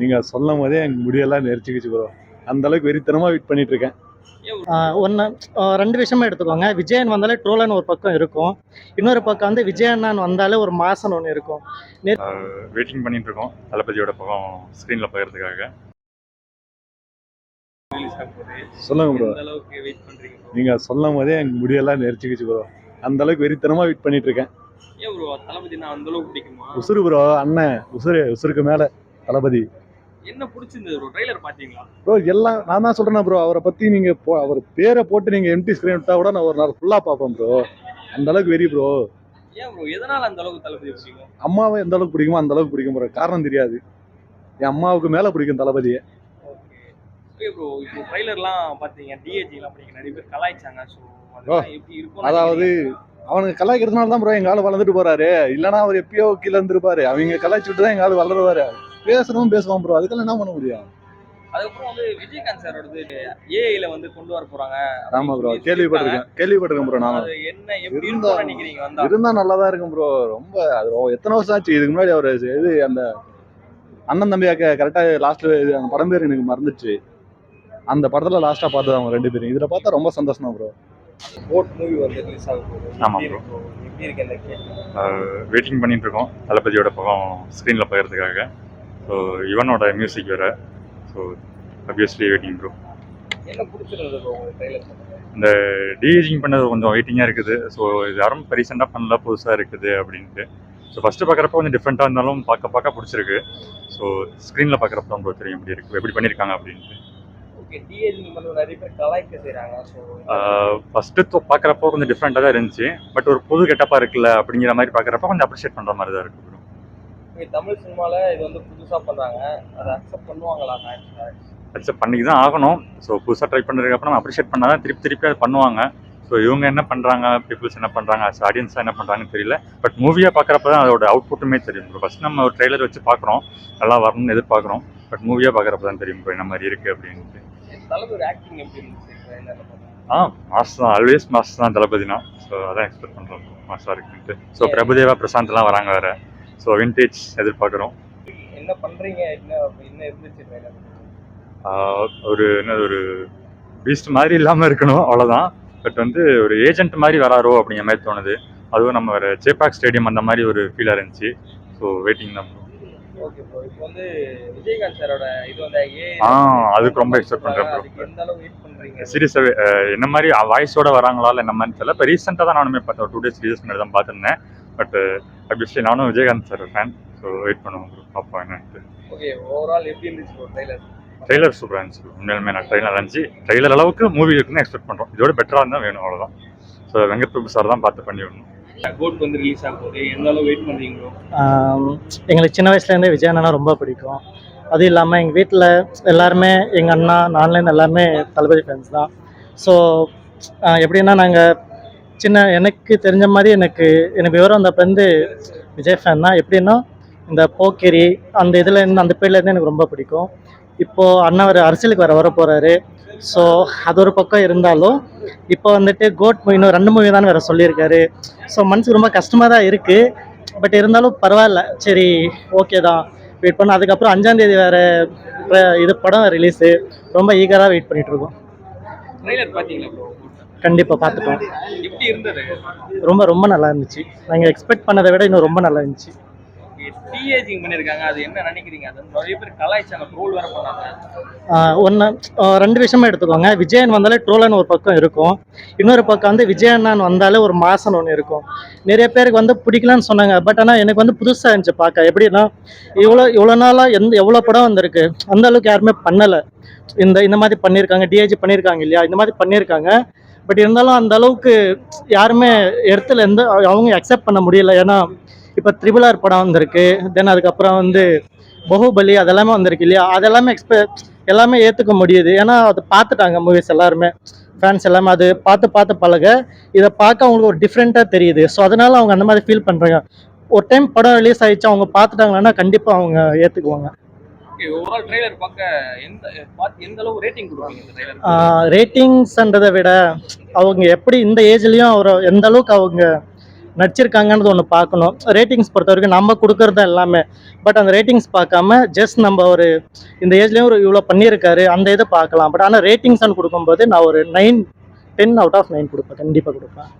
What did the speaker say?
நீங்கள் சொல்லும் போதே எங்கள் முடியெல்லாம் நெரிச்சிக்கிச்சு ப்ரோ அந்த அளவுக்கு வெறித்தனமாக வெயிட் பண்ணிட்டு இருக்கேன் ஒன்று ரெண்டு விஷயமா எடுத்துக்கோங்க. விஜயன் வந்தாலே ட்ரோலன் ஒரு பக்கம் இருக்கும். இன்னொரு பக்கம் வந்து விஜயண்ணான் வந்தாலே ஒரு மாசன் ஒன்று இருக்கும். வெயிட்டிங் பண்ணிட்டு இருக்கோம் தளபதியோட பக்கம் ஸ்க்ரீனில் பார்க்கறதுக்காக சொல்லுங்க ப்ரோ? நீங்கள் சொல்லும் போதே எங்கள் முடியெல்லாம் நெரிச்சிக்கிச்சு ப்ரோ அந்த அளவுக்கு வெறித்தனமாக வெயிட் பண்ணிட்டு இருக்கேன் உசுறு ப்ரோ அண்ணன். உசுறு உசுருக்கு மேலே. தளபதி. என்ன பிடிச்சிருந்தது ப்ரோ ட்ரைலர் பாத்தீங்களா ப்ரோ எல்லாம் நான் தான் சொல்கிறேன் ப்ரோ அவரை பற்றி நீங்கள் போ அவர் பேரை போட்டு நீங்கள் எம்டி ஸ்க்ரீன் விட்டா கூட நான் ஒரு நாள் ஃபுல்லாக பார்ப்பேன் ப்ரோ அந்த அளவுக்கு வெறி ப்ரோ ஏன் ப்ரோ எதனால அந்த அளவுக்கு தளபதி பிடிக்கும் அம்மாவை எந்த அளவுக்கு பிடிக்குமோ அந்த அளவுக்கு பிடிக்கும் ப்ரோ காரணம் தெரியாது. என் அம்மாவுக்கு மேலே பிடிக்கும் தளபதியை. ஓகே ப்ரோ இப்போ ட்ரைலர்லாம் பாத்தீங்க டிஏஜிலாம் படிக்க நிறைய பேர் கலாய்ச்சாங்க. ஸோ அதாவது அவனுக்கு கலாய்க்கிறதுனால தான் ப்ரோ எங்க ஆளு வளர்ந்துட்டு போறாரு. இல்லைன்னா அவர் எப்பயோ கீழே இருந்திருப்பாரு. அவங்க கலாய்ச்சிட்டு தான் எங்க ஆளு வளருவாரு. பேசணும் பேசுவான் ப்ரோ அதுக்கெல்லாம் என்ன பண்ண முடியும்? அதுக்கப்புறம் வந்து விஜயகாந்த் சாரோடது ஏஐல வந்து கொண்டு வர போறாங்க ஆமா ப்ரோ கேள்விப்பட்டிருக்கேன். கேள்விப்பட்டிருக்கேன் ப்ரோ அது என்ன எப்படி இருந்தா- நினைக்கிறீங்க? வந்தா. இருந்தா நல்லா தான் இருக்கும் ப்ரோ ரொம்ப அது எத்தனை வருஷம் ஆச்சு? இதுக்கு முன்னாடி அவர் இது அந்த அண்ணன் தம்பியாக்க கரெக்டா லாஸ்ட் இது அந்த படம் பேர் எனக்கு மறந்துச்சு. அந்த படத்துல லாஸ்டா பார்த்தது அவங்க ரெண்டு பேரும். இதுல பார்த்தா ரொம்ப சந்தோஷம் ப்ரோ கோட் மூவி வந்து ரிலீஸ் ஆக போகுது ஆமா கேம் வெயிட்டிங் பண்ணிட்டு இருக்கோம். தளபதியோட பக்கம் ஸ்க்ரீனில் பார்க்கறதுக்காக ஸோ இவனோட மியூசிக் வேறு. ஸோ அப்வியஸ்லி வெயிட்டிங் ப்ரோ இந்த டீஏஜிங் பண்ணது கொஞ்சம் வெயிட்டிங்காக இருக்குது. ஸோ இது யாரும் இப்போ ரீசெண்டாக பண்ணல புதுசாக இருக்குது அப்படின்ட்டு. ஸோ ஃபஸ்ட்டு பார்க்குறப்ப கொஞ்சம் டிஃப்ரெண்ட்டாக இருந்தாலும் பார்க்க பார்க்க பிடிச்சிருக்கு. ஸோ ஸ்க்ரீனில் பார்க்குறப்ப தான் ப்ரோ தெரியும் எப்படி இருக்கு எப்படி பண்ணியிருக்காங்க அப்படின்ட்டு. ஃபஸ்ட்டு பார்க்குறப்போ கொஞ்சம் டிஃப்ரெண்ட்டாக தான் இருந்துச்சு. பட் ஒரு புது கெட்டப்பாக இருக்குல்ல அப்படிங்கிற மாதிரி பார்க்குறப்ப கொஞ்சம் அப்ரிஷியேட் பண்ணுற மாதிரி தான் இருக்குது ப்ரோ தமிழ் சினிமால இது வந்து புதுசா பண்றாங்க. அதை அக்செப்ட் பண்ணுவாங்களா அக்செப்ட் பண்ணி தான் ஆகணும். ஸோ புதுசாக ட்ரை பண்ணுறதுக்கப்புறம் நம்ம அப்ரிஷியேட் பண்ணால் தான் திருப்பி திருப்பி அதை பண்ணுவாங்க. ஸோ இவங்க என்ன பண்ணுறாங்க பீப்புள்ஸ் என்ன பண்ணுறாங்க அஸ் ஆடியன்ஸாக என்ன பண்ணுறாங்கன்னு தெரியல. பட் மூவியாக பார்க்குறப்ப தான் அதோட அவுட்புட்டுமே தெரியும். ப்ரோ ஃபஸ்ட் நம்ம ஒரு ட்ரெய்லர் வச்சு பார்க்குறோம் நல்லா வரணும்னு எதிர்பார்க்குறோம் பட் மூவியாக பார்க்குறப்ப தான் தெரியும். ப்ரோ என்ன மாதிரி இருக்குது அப்படின்ட்டு? ஆ மாஸ் தான். ஆல்வேஸ் மாஸ் தான் தளபதினா. ஸோ அதான் எக்ஸ்பெக்ட் பண்ணுறோம் மாஸாக இருக்குன்ட்டு. ஸோ பிரபுதேவா பிரசாந்த்லாம் வராங்க வேறு. ஸோ விண்டேஜ் எதிர்பார்க்குறோம். என்ன பண்றீங்க? என்ன என்ன இருந்துச்சு ஒரு என்ன ஒரு பீஸ்ட் மாதிரி இல்லாமல் இருக்கணும் அவ்வளோதான் பட் வந்து ஒரு ஏஜென்ட் மாதிரி வராரோ அப்படிங்கிற மாதிரி தோணுது. அதுவும் நம்ம வேறு சேப்பாக் ஸ்டேடியம் அந்த மாதிரி ஒரு ஃபீலாக இருந்துச்சு. ஸோ வெயிட்டிங் தான். ஓகே ப்ரோ இப்போ வந்து விஜயகாந்த் சாரோட இது வந்து ஏ ஆ, அதுக்கு ரொம்ப பண்றேன் bro. அதுக்கு எந்த அளவு வெயிட் பண்றீங்க? சீரியஸாகவே என்ன மாதிரி வாய்ஸோட வராங்களா இல்லை என்ன மாதிரி தெரியல. இப்போ ரீசெண்டாக தான் நானுமே பார்த்தேன். ஒரு டூ டேஸ் த்ரீ டேஸ் முன்னாடி தான் பார்த்துருந்தேன். பட் அப்வியஸ்லி நானும் Vijayakanth sir fan so wait பண்ணுவோம். பார்ப்போம் என்னன்ட்டு ஓகே ஓவரால் எப்படி இருந்துச்சு ப்ரோ ட்ரைலர் ட்ரெய்லர் சூப்பராக இருந்துச்சு. உண்மையாலுமே நான் ட்ரெய்லர் இருந்துச்சு ட்ரெய்லர் அளவுக்கு மூவி இருக்குன்னு எக்ஸ்பெக்ட் பண்ணுறோம் இதோட பெட்டராக இருந்தால் வேணும் அவ்வளோதான் ஸோ வெங்கட் பிரபு சார் தான் பார்த்து பண்ணி விடணும். கோட் வந்து ரிலீஸ் ஆக போகுது. எந்த வெயிட் ஆம், எங்களுக்கு சின்ன வயசுலேருந்தே விஜயண்ணா ரொம்ப பிடிக்கும். அது இல்லாமல் எங்கள் வீட்டில் எல்லாருமே எங்கள் அண்ணா நான்லேருந்து எல்லாருமே தளபதி ஃபேன்ஸ் தான். ஸோ எப்படின்னா நாங்கள் சின்ன எனக்கு தெரிஞ்ச மாதிரி எனக்கு எனக்கு விவரம் வந்தப்பலேருந்து விஜய் ஃபேன் தான். எப்படின்னா இந்த போக்கிரி அந்த இதில் இருந்து அந்த பேர்லேருந்து எனக்கு ரொம்ப பிடிக்கும். இப்போது அண்ணா வர அரசியலுக்கு வர வர போகிறாரு ஸோ அது ஒரு பக்கம் இருந்தாலும் இப்போ வந்துட்டு கோட் மூவி இன்னும் ரெண்டு மூவி தான் வேறு சொல்லியிருக்காரு. ஸோ மனசுக்கு ரொம்ப கஷ்டமாக தான் இருக்குது பட் இருந்தாலும் பரவாயில்ல. சரி ஓகே தான். வெயிட் பண்ண. அதுக்கப்புறம் அஞ்சாந்தேதி வேறு இது படம் ரிலீஸு ரொம்ப ஈகராக வெயிட் ப்ரோ கண்டிப்பாக பார்த்துட்டோம் எப்படி இருந்தது. ரொம்ப ரொம்ப நல்லா இருந்துச்சு. நாங்கள் எக்ஸ்பெக்ட் பண்ணதை விட இன்னும் ரொம்ப நல்லா இருந்துச்சு. டிஏஜிங் பண்ணிருக்காங்க. அது என்ன நினைக்கிறீங்க? அது வந்து நிறைய பேர் கலாய்ச்சாங்க ட்ரோல் வேற பண்ணாங்க. ஒன்று ரெண்டு விஷயமா எடுத்துக்கோங்க. விஜயன் வந்தாலே ட்ரோலன் ஒரு பக்கம் இருக்கும். இன்னொரு பக்கம் வந்து விஜயண்ணான் வந்தாலே ஒரு மாசன் ஒன்று இருக்கும். நிறைய பேருக்கு வந்து பிடிக்கலன்னு சொன்னாங்க. பட் ஆனால் எனக்கு வந்து புதுசாக இருந்துச்சு பார்க்க. எப்படின்னா இவ்வளோ இவ்வளோ நாளாக எந்த எவ்வளோ படம் வந்திருக்கு. அந்த அளவுக்கு யாருமே பண்ணலை. இந்த இந்த மாதிரி பண்ணியிருக்காங்க டிஏஜி பண்ணியிருக்காங்க இல்லையா? இந்த மாதிரி பண்ணியிருக்காங்க பட் இருந்தாலும் அந்த அளவுக்கு யாருமே இடத்துல எந்த அவங்க அக்செப்ட் பண்ண முடியல. ஏன்னா இப்போ த்ரிபிள் ஆர் படம் வந்திருக்கு. தென் அதுக்கப்புறம் வந்து பகுபலி அதெல்லாமே வந்திருக்கு இல்லையா? அதெல்லாமே எக்ஸ்பெ எல்லாமே ஏற்றுக்க முடியுது. ஏன்னா அதை பார்த்துட்டாங்க மூவிஸ் எல்லாருமே. ஃபேன்ஸ் எல்லாமே அது பார்த்து பார்த்து பழக. இதை பார்க்க அவங்களுக்கு ஒரு டிஃப்ரெண்ட்டாக தெரியுது. ஸோ அதனால அவங்க அந்த மாதிரி ஃபீல் பண்ணுறாங்க ஒரு டைம் படம் ரிலீஸ் ஆயிடுச்சு அவங்க பார்த்துட்டாங்கன்னா கண்டிப்பாக அவங்க ஏற்றுக்குவாங்க ரேட்டிங்ஸ்ன்றதை விட அவங்க எப்படி இந்த ஏஜ்லேயும் அவர் எந்த அளவுக்கு அவங்க நடிச்சிருக்காங்கன்றது ஒன்று பார்க்கணும். ரேட்டிங்ஸ் பொறுத்த வரைக்கும் நம்ம கொடுக்கறது தான் எல்லாமே. பட் அந்த ரேட்டிங்ஸ் பார்க்காம ஜஸ்ட் நம்ம ஒரு இந்த ஏஜ்லேயும் ஒரு இவ்வளோ பண்ணியிருக்காரு அந்த இதை பார்க்கலாம். பட் ஆனால் ரேட்டிங்ஸ்னு கொடுக்கும்போது நான் ஒரு nine ten out of nine கொடுப்பேன். கண்டிப்பாக கொடுப்பேன்.